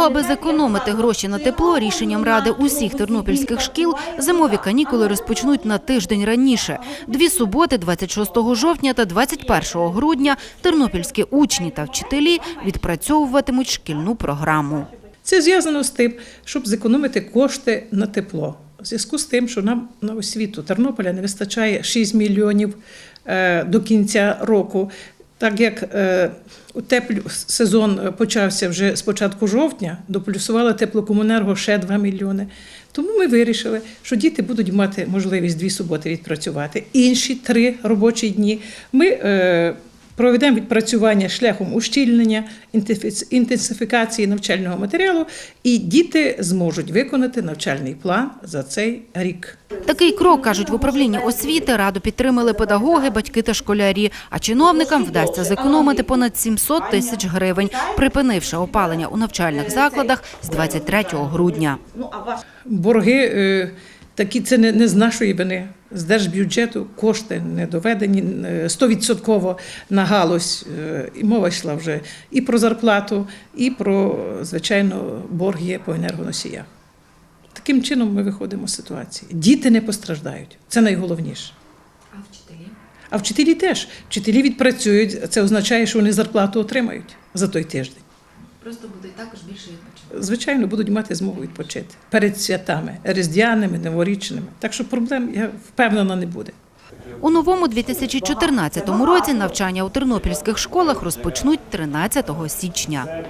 того, аби зекономити гроші на тепло, рішенням ради усіх тернопільських шкіл зимові канікули розпочнуть на тиждень раніше. Дві суботи, 26 жовтня та 21 грудня, тернопільські учні та вчителі відпрацьовуватимуть шкільну програму. Це зв'язано з тим, щоб зекономити кошти на тепло. У зв'язку з тим, що нам на освіту Тернополя не вистачає 6 мільйонів е, до кінця року. Так як е, теплю сезон почався вже з початку жовтня, доплюсувала теплокомунерго ще 2 мільйони. Тому ми вирішили, що діти будуть мати можливість дві суботи відпрацювати. Інші три робочі дні ми е, проведемо відпрацювання шляхом ущільнення, інтенсифі- інтенсифікації навчального матеріалу, і діти зможуть виконати навчальний план за цей рік. Такий крок, кажуть в управлінні освіти, раду підтримали педагоги, батьки та школярі. А чиновникам вдасться зекономити понад 700 тисяч гривень, припинивши опалення у навчальних закладах з 23 грудня. Борги е, такі це не, не з нашої вини. З держбюджету кошти не доведені е, 100% на галузь. Е, І мова йшла вже і про зарплату, і про, звичайно, борг є по енергоносіях. Таким чином ми виходимо з ситуації. Діти не постраждають. Це найголовніше. А вчителі? А вчителі теж. Вчителі відпрацюють. Це означає, що вони зарплату отримають за той тиждень. Просто будуть також більше відпочити. Звичайно, будуть мати змогу відпочити перед святами, різдвяними, новорічними. Так що проблем, я впевнена, не буде. У новому 2014 році навчання у тернопільських школах розпочнуть 13 січня.